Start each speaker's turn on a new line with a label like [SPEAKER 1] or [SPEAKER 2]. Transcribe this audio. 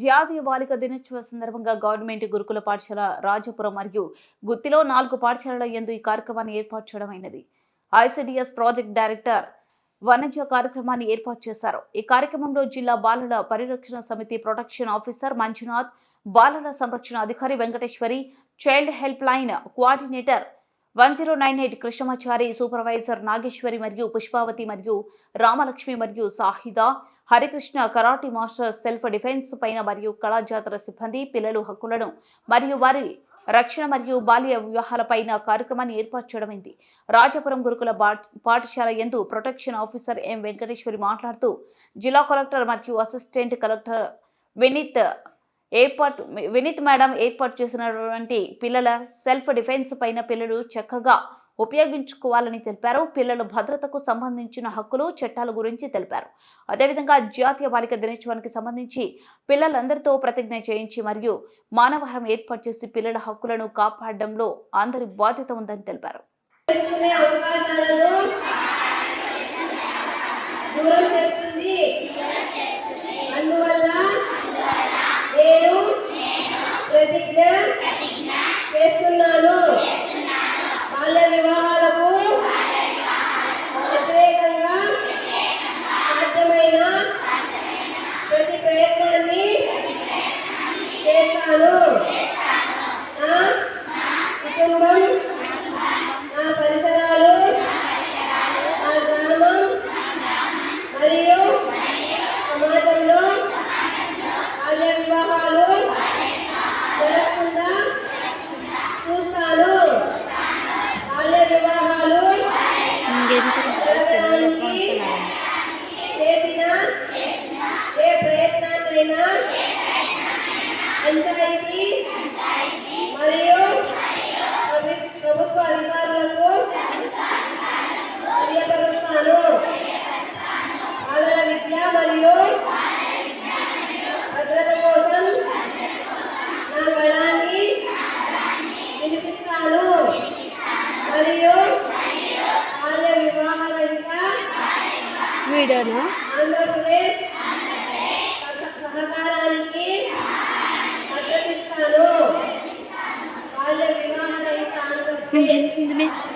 [SPEAKER 1] జాతీయ బాలిక దినోత్సవ సందర్భంగా గవర్నమెంట్ గురుకుల పాఠశాల రాజపురం మరియు గుత్తిలో నాలుగు పాఠశాలల ఎందు ఈ కార్యక్రమాన్ని ఏర్పాటు చేయడమైనది ఐసిడిఎస్ ప్రాజెక్ట్ డైరెక్టర్ వనజ కార్యక్రమాన్ని ఏర్పాటు చేశారు. ఈ కార్యక్రమంలో జిల్లా బాలల పరిరక్షణ సమితి ప్రొటెక్షన్ ఆఫీసర్ మంజునాథ్ బాలల సంరక్షణ అధికారి Venkateswari child helpline coordinator one zero nine eight Krishnamachari supervisor Nageswari మరియు పుష్పావతి మరియు రామలక్ష్మి మరియు Sahida Harikrishna karate master self defence పైన మరియు కళాజాతర సిబ్బంది పిల్లలు హక్కులను మరియు వారి రక్షణ మరియు బాల్య వివాహాలపైన కార్యక్రమాన్ని ఏర్పాటు చేయడమైంది రాజపురం గురుకుల పాఠశాల ఎందు ప్రొటెక్షన్ ఆఫీసర్ ఎం వెంకటేశ్వరి మాట్లాడుతూ జిల్లా కలెక్టర్ మరియు అసిస్టెంట్ కలెక్టర్ వినీత్ ఏర్పాటు వినీత్ మేడం ఏర్పాటు చేసినటువంటి పిల్లల సెల్ఫ్ డిఫెన్స్ పైన పిల్లలు చక్కగా ఉపయోగించుకోవాలని తెలిపారు. పిల్లల భద్రతకు సంబంధించిన హక్కులు చట్టాల గురించి తెలిపారు. అదేవిధంగా జాతీయ బాలిక దినోత్సవానికి సంబంధించి పిల్లలందరితో ప్రతిజ్ఞ చేయించి మరియు మానవహారం ఏర్పాటు చేసి పిల్లల హక్కులను కాపాడడంలో అందరి బాధ్యత ఉందని తెలిపారు.
[SPEAKER 2] దూరం కుటుంబం నా పరిసరాలు నా గ్రామం మరియు సమాజంలో బాల్య వివాహాలు జరగకుండా చూస్తాను బాల్య వివాహాలు చేసిన ఏ ప్రయత్నాన్నైనా పంచాయతీ మరియు ప్రభుత్వ అధికారులకు తెలియపరుస్తాను బాలల విద్య మరియు భద్రత కోసం నా గళాన్ని వినిపిస్తాను మరియు బాల్య వివాహాల ఇంకా
[SPEAKER 3] వీడియోనా
[SPEAKER 2] ఆంధ్రప్రదేశ్ మద్దతిస్తాను బాల్య వివాహాల ఇంకా ఆంధ్రప్రదేశ్